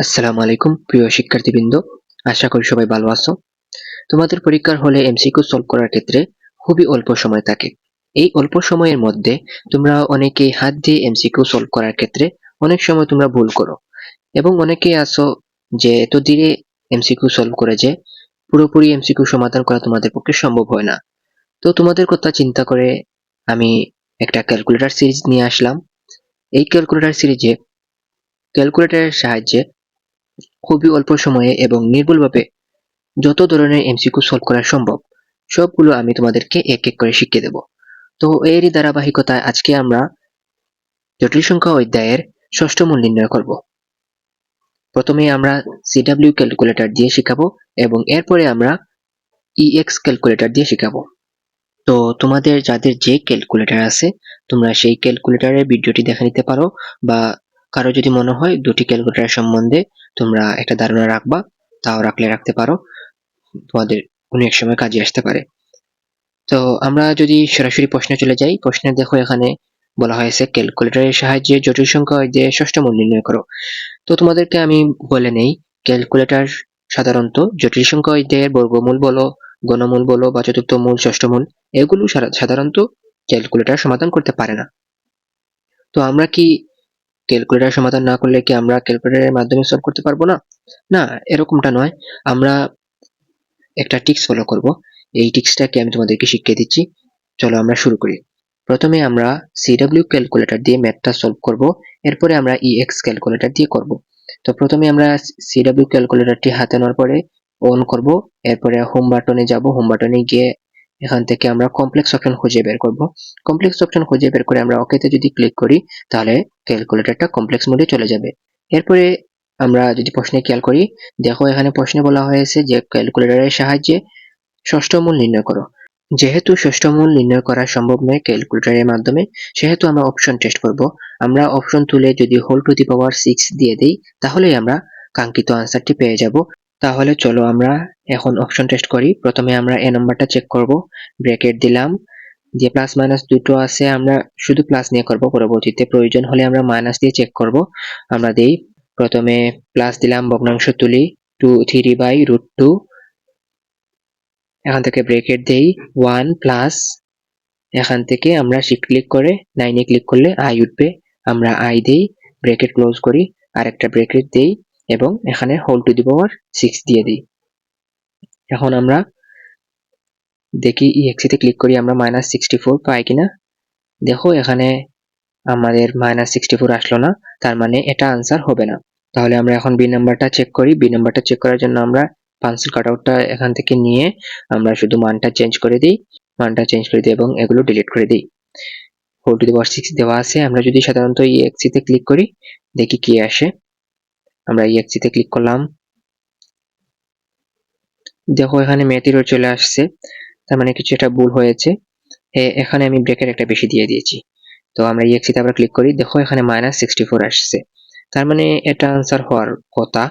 আসসালামু আলাইকুম, প্রিয় শিক্ষার্থীবৃন্দ। আশা করি সবাই ভালো আছো। তোমাদের পরীক্ষার হলে এমসিকিউ সলভ করার ক্ষেত্রে খুবই অল্প সময় থাকে। এই অল্প সময়ের মধ্যে তোমরা অনেকে হাত দিয়ে এমসিকিউ সলভ করার ক্ষেত্রে অনেক সময় তোমরা ভুল করো। এবং অনেকে আছো যে এত ধীরে এমসিকিউ সলভ করে যে পুরোপুরি এমসিকিউ সমাধান করা তোমাদের পক্ষে সম্ভব হয় না। তো তোমাদের কথা চিন্তা করে আমি একটা ক্যালকুলেটর সিরিজ নিয়ে আসলাম। এই ক্যালকুলেটর সিরিজে ক্যালকুলেটরের সাহায্যে খুবই অল্প সময়ে এবং নির্ভুলভাবে যত ধরনের এমসিকিউ সলভ করা সম্ভব, সবগুলো আমি তোমাদেরকে এক এক করে শিখিয়ে দেব। তো এরই ধারাবাহিকতায় আজকে আমরা জটিল সংখ্যা অধ্যায়ের ষষ্ঠ মূল নির্ণয় করব। প্রথমে আমরা সিডাব্লিউ ক্যালকুলেটর দিয়ে শেখাবো এবং এরপরে আমরা ইএক্স ক্যালকুলেটর দিয়ে শেখাবো। তো তোমাদের যাদের যে ক্যালকুলেটর আছে, তোমরা সেই ক্যালকুলেটরের ভিডিওটি দেখে নিতে পারো বা কারও যদি মনে হয় দুটি ক্যালকুলেটর সম্বন্ধে তোমরা একটা ধারণা রাখবা, তাও রাখলে রাখতে পারো। তোমাদের কোনো এক সময় কাজে আসতে পারে। তো আমরা যদি সরাসরি প্রশ্নে চলে যাই, প্রশ্নে দেখো এখানে বলা হয়েছে, ক্যালকুলেটরের সাহায্যে জটিল সংখ্যা দিয়ে ষষ্ঠ মূল নির্ণয় করো। তো তোমাদেরকে আমি বলে নেই, ক্যালকুলেটর সাধারণত জটিল সংখ্যা অধ্যায়ের বর্গমূল বলো, গণমূল বলো বা চতুর্থ মূল, ষষ্ঠ মূল, এগুলো সাধারণত ক্যালকুলেটর সমাধান করতে পারে না। তো আমরা কি ক্যালকুলেটর সমাধান না করলে কি আমরা ক্যালকুলেটারের মাধ্যমে সলভ করতে পারব না? না, এরকমটা নয়। আমরা একটা টিক্স ফলো করব। এই টিক্সটাকে আমি তোমাদেরকে শিখিয়ে দিচ্ছি। চলো আমরা শুরু করি। প্রথমে আমরা সিডাব্লিউ ক্যালকুলেটর দিয়ে ম্যাথটা সলভ করব। এরপরে আমরা ইএক্স ক্যালকুলেটর দিয়ে করব। তো প্রথমে আমরা সিডাব্লিউ ক্যালকুলেটরটি হাতে নেওয়ার পরে অন করব। এরপরে হোম বাটনে যাব। হোম বাটনে গিয়ে এখান থেকে আমরা কমপ্লেক্স অপশন খুঁজে বের করব। কমপ্লেক্স অপশন খুঁজে বের করে আমরা ওকেতে যদি ক্লিক করি, তাহলে ক্যালকুলেটরটা কমপ্লেক্স মোডে চলে যাবে। এরপরে আমরা যদি প্রশ্নে খেয়াল করি, দেখো এখানে প্রশ্নে বলা হয়েছে যে ক্যালকুলেটরের সাহায্যে ষষ্ঠ মূল নির্ণয় করো। যেহেতু ষষ্ঠ মূল নির্ণয় করা সম্ভব নয় ক্যালকুলেটরের মাধ্যমে, সেহেতু আমরা অপশন টেস্ট করব। আমরা অপশন তুলে যদি whole to the power six দিয়ে দিই, তাহলেই আমরা কাঙ্ক্ষিত আনসারটি পেয়ে যাব। তাহলে চলো আমরা এখন অপশন টেস্ট করি। প্রথমে আমরা এ নাম্বারটা চেক করব। ব্র্যাকেট দিলাম। যে প্লাস মাইনাস দুটো আছে, আমরা শুধু প্লাস নিয়ে করব। পরবর্তীতে প্রয়োজন হলে আমরা মাইনাস দিয়ে চেক করব। আমরা দেই, প্রথমে প্লাস দিলাম ভগ্নাংশ তুলি two three by root two এখান থেকে ব্রেকেট দেই ওয়ান প্লাস এখান থেকে আমরা শিফট ক্লিক করে নাইনে ক্লিক করলে আই উঠবে। আমরা আই দেই ব্রেকেট ক্লোজ করি। আরেকটা ব্রেকেট দেই এবং এখানে whole to the power six দিয়ে দিই। এখন আমরা দেখি ইএক্সিতে ক্লিক করি, আমরা মাইনাস সিক্সটি ফোর পাই কিনা। দেখো, এখানে আমাদের মাইনাস সিক্সটি ফোর আসলো না, তার মানে এটা আনসার হবে না। তাহলে আমরা এখন বি নাম্বারটা চেক করি। বি নাম্বারটা চেক করার জন্য আমরা পান্সিল কাটআউটটা এখান থেকে নিয়ে আমরা শুধু মানটা চেঞ্জ করে দিই, মানটা চেঞ্জ করে দিই এবং এগুলো ডিলিট করে দিই। Four to the power six দেওয়া আছে। আমরা যদি সাধারণত ইএক্সিতে ক্লিক করি, দেখি কি আসে। আমরা ইএক্সিতে ক্লিক করলাম। দেখো, এখানে মেথিরও চলে আসছে। তার মানে কিছু একটা ভুল হয়েছে। এখানে আমি ব্রেকের একটা বেশি দিয়ে দিয়েছি। তো আমরা ইএক্সিতে আবার ক্লিক করি। দেখো, এখানে মাইনাস সিক্সটি ফোর আসছে। তার মানে এটা আনসার হওয়ার কথা।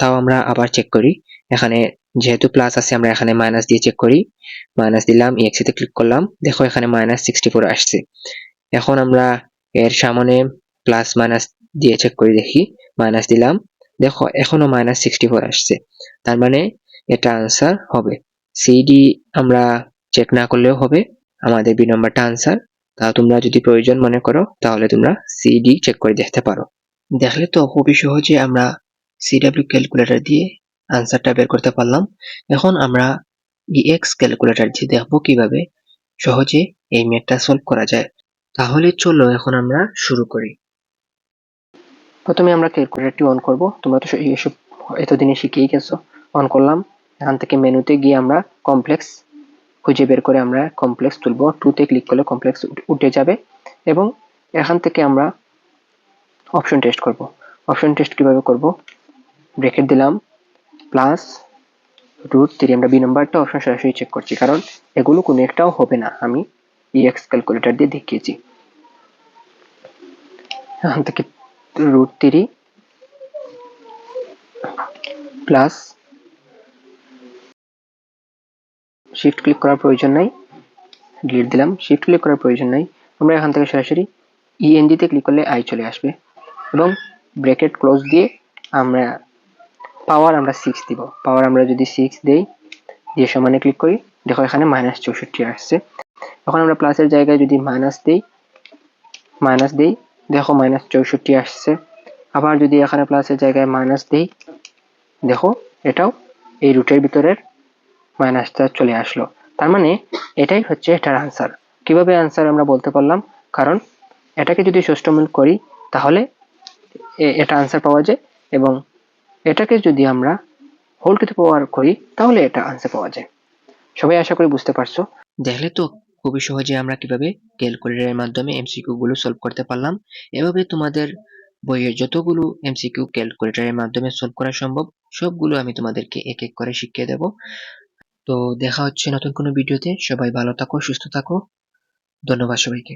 তাও আমরা আবার চেক করি। এখানে যেহেতু প্লাস আছে, আমরা এখানে মাইনাস দিয়ে চেক করি। মাইনাস দিলাম ইএক্সিতে ক্লিক করলাম। দেখো, এখানে মাইনাস সিক্সটি ফোর আসছে। এখন আমরা এর সামনে প্লাস মাইনাস দিয়ে চেক করে দেখি। মাইনাস দিলাম। দেখো, এখনও মাইনাস সিক্সটি ফোর আসছে। তার মানে এটা আনসার হবে। সিডি আমরা চেক না করলেও হবে। আমাদের বি নম্বরটা আনসার তা তোমরা যদি প্রয়োজন মনে করো, তাহলে তোমরা সিডি চেক করে দেখতে পারো। দেখলে তো খুবই সহজে আমরা সিডাব্লিউ ক্যালকুলেটর দিয়ে আনসারটা বের করতে পারলাম। এখন আমরা ইএক্স ক্যালকুলেটর দিয়ে দেখব কীভাবে সহজে এই ম্যাথটা সলভ করা যায়। তাহলে চলো এখন আমরা শুরু করি। প্রথমে আমরা ক্যালকুলেটরটি অন করব। তোমরা তো এসব এতদিনে শিখেই গেছো। অন করলাম। এখান থেকে মেনুতে গিয়ে আমরা কমপ্লেক্স খুঁজে বের করে আমরা কমপ্লেক্স তুলব। টুতে ক্লিক করলে কমপ্লেক্স উঠে যাবে। এবং এখান থেকে আমরা অপশন টেস্ট করব। অপশন টেস্ট কীভাবে করব? ব্রেকেট দিলাম। প্লাস রুট থ্রি আমরা বি নাম্বারটা অপশন সরাসরি চেক করছি। কারণ এগুলো কোনো একটাও হবে না। আমি ইএক্স ক্যালকুলেটর দিয়ে দেখিয়েছি। এখান থেকে root three plus shift click করার প্রয়োজন নাই ডিলিট দিলাম শিফট ক্লিক করার প্রয়োজন নাই। আমরা এখান থেকে সরাসরি ইএনজিতে ক্লিক করলে আই চলে আসবে এবং ব্রেকেট ক্লোজ দিয়ে আমরা পাওয়ার আমরা সিক্স দিব। পাওয়ার আমরা যদি সিক্স দেই, দিয়ে সমানে ক্লিক করি, দেখো এখানে মাইনাস চৌষট্টি আসছে। এখন আমরা প্লাসের জায়গায় যদি মাইনাস দিই মাইনাস দিই দেখো মাইনাস চৌষট্টি আসছে। আবার যদি এখানে প্লাসের জায়গায় মাইনাস দিই, দেখো এটাও এই রুটের ভিতরের মাইনাসটা চলে আসলো। তার মানে এটাই হচ্ছে এটার আনসার কীভাবে আনসার আমরা বলতে পারলাম? কারণ এটাকে যদি ষষ্ঠমূল করি, তাহলে এটা আনসার পাওয়া যায় এবং এটাকে যদি আমরা হোল টু পাওয়ার করি, তাহলে এটা আনসার পাওয়া যায়। সবাই আশা করি বুঝতে পারছ। দেখলে তো খুবই সহজে আমরা কীভাবে ক্যালকুলেটরের মাধ্যমে এমসিকিউ গুলো সলভ করতে পারলাম। এভাবে তোমাদের বইয়ের যতগুলো এমসিকিউ ক্যালকুলেটরের মাধ্যমে সলভ করা সম্ভব, সবগুলো আমি তোমাদেরকে এক এক করে শিখিয়ে দেব। তো দেখা হচ্ছে নতুন কোনো ভিডিওতে। সবাই ভালো থাকো, সুস্থ থাকো। ধন্যবাদ সবাইকে।